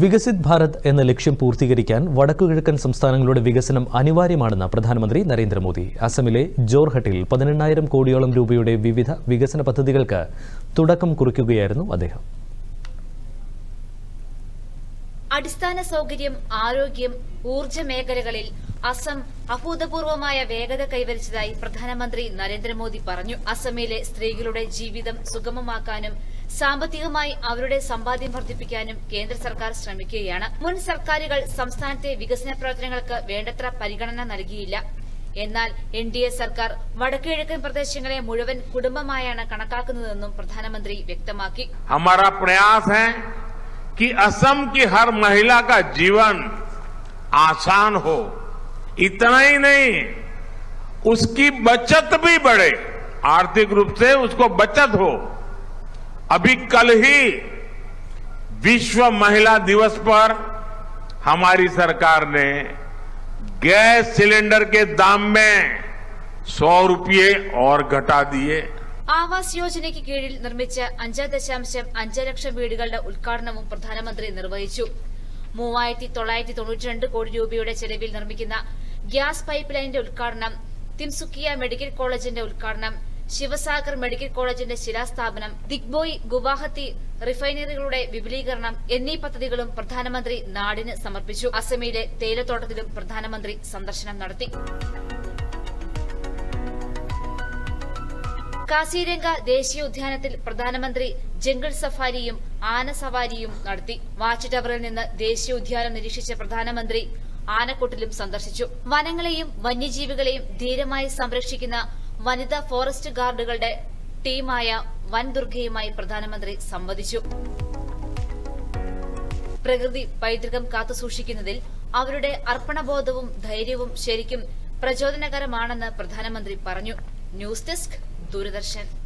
വികസിത് ഭാരത് എന്ന ലക്ഷ്യം പൂർത്തീകരിക്കാൻ വടക്കുകിഴക്കൻ സംസ്ഥാനങ്ങളുടെ വികസനം അനിവാര്യമാണെന്ന് പ്രധാനമന്ത്രി നരേന്ദ്രമോദി. അസമിലെ ജോർഹട്ടിൽ പതിനെണ്ണായിരം കോടിയോളം രൂപയുടെ വിവിധ വികസന പദ്ധതികൾക്ക് തുടക്കം കുറിക്കുകയായിരുന്നു അദ്ദേഹം. അടിസ്ഥാന സൗകര്യം ആരോഗ്യം ഊർജ മേഖലകളിൽ അസം അഭൂതപൂർവമായ വേഗത കൈവരിച്ചതായി പ്രധാനമന്ത്രി നരേന്ദ്രമോദി പറഞ്ഞു അസമിലെ സ്ത്രീകളുടെ ജീവിതം സുഗമമാക്കാനും സാമ്പത്തികമായി അവരുടെ സമ്പാദ്യം വർദ്ധിപ്പിക്കാനും കേന്ദ്ര സർക്കാർ ശ്രമിക്കുകയാണ് മുൻ സർക്കാരുകൾ സംസ്ഥാനത്തെ വികസന പ്രവർത്തനങ്ങൾക്ക് വേണ്ടത്ര പരിഗണന നൽകിയില്ല എന്നാൽ എൻ ഡി എ സർക്കാർ വടക്കുകിഴക്കൻ പ്രദേശങ്ങളെ മുഴുവൻ കുടുംബമായാണ് കണക്കാക്കുന്നതെന്നും പ്രധാനമന്ത്രി വ്യക്തമാക്കി हमारा प्रयास है कि असम की हर महिला का जीवन आसान हो इतना ही नहीं उसकी बचत भी बढ़े आर्थिक रूप से उसको बचत हो अभी कल ही विश्व महिला दिवस पर हमारी सरकार ने गैस सिलेंडर के दाम में सौ रुपये और घटा दिए ആവാസ് യോജനയ്ക്ക് കീഴിൽ നിർമ്മിച്ച അഞ്ച് ദശാംശം അഞ്ച് ലക്ഷം വീടുകളുടെ ഉദ്ഘാടനവും പ്രധാനമന്ത്രി നിർവഹിച്ചു മൂവായിരത്തി തൊള്ളായിരത്തി തൊണ്ണൂറ്റിരണ്ട് കോടി രൂപയുടെ ചെലവിൽ നിർമ്മിക്കുന്ന ഗ്യാസ് പൈപ്പ് ലൈനിന്റെ ഉദ്ഘാടനം തിൻസുക്കിയ മെഡിക്കൽ കോളേജിന്റെ ഉദ്ഘാടനം ശിവസാഗർ മെഡിക്കൽ കോളേജിന്റെ ശിലാസ്ഥാപനം ദിഗ്ബോയ് ഗുവാഹത്തി റിഫൈനറികളുടെ വിപുലീകരണം എന്നീ പദ്ധതികളും പ്രധാനമന്ത്രി നാടിന് സമർപ്പിച്ചു. അസമിലെ തേയിലത്തോട്ടത്തിലും പ്രധാനമന്ത്രി സന്ദർശനം നടത്തി. കാസിരംഗ ദേശീയോദ്യാനത്തിൽ പ്രധാനമന്ത്രി ജംഗിൾ സഫാരിയും ആന സവാരിയും നടത്തി. വാച്ച് ടവറിൽ നിന്ന് ദേശീയോദ്യാനം നിരീക്ഷിച്ച പ്രധാനമന്ത്രി ആനക്കൊട്ടിലും സന്ദർശിച്ചു. വനങ്ങളെയും വന്യജീവികളെയും ധീരമായി സംരക്ഷിക്കുന്ന വനിതാ ഫോറസ്റ്റ് ഗാർഡുകളുടെ ടീമായ വൻദുർഗയുമായി പ്രധാനമന്ത്രി സംവദിച്ചു. പ്രകൃതി പൈതൃകം കാത്തുസൂക്ഷിക്കുന്നതിൽ അവരുടെ അർപ്പണബോധവും ധൈര്യവും ശരിക്കും പ്രചോദനകരമാണെന്ന് പ്രധാനമന്ത്രി പറഞ്ഞു. News desk Doordarshan.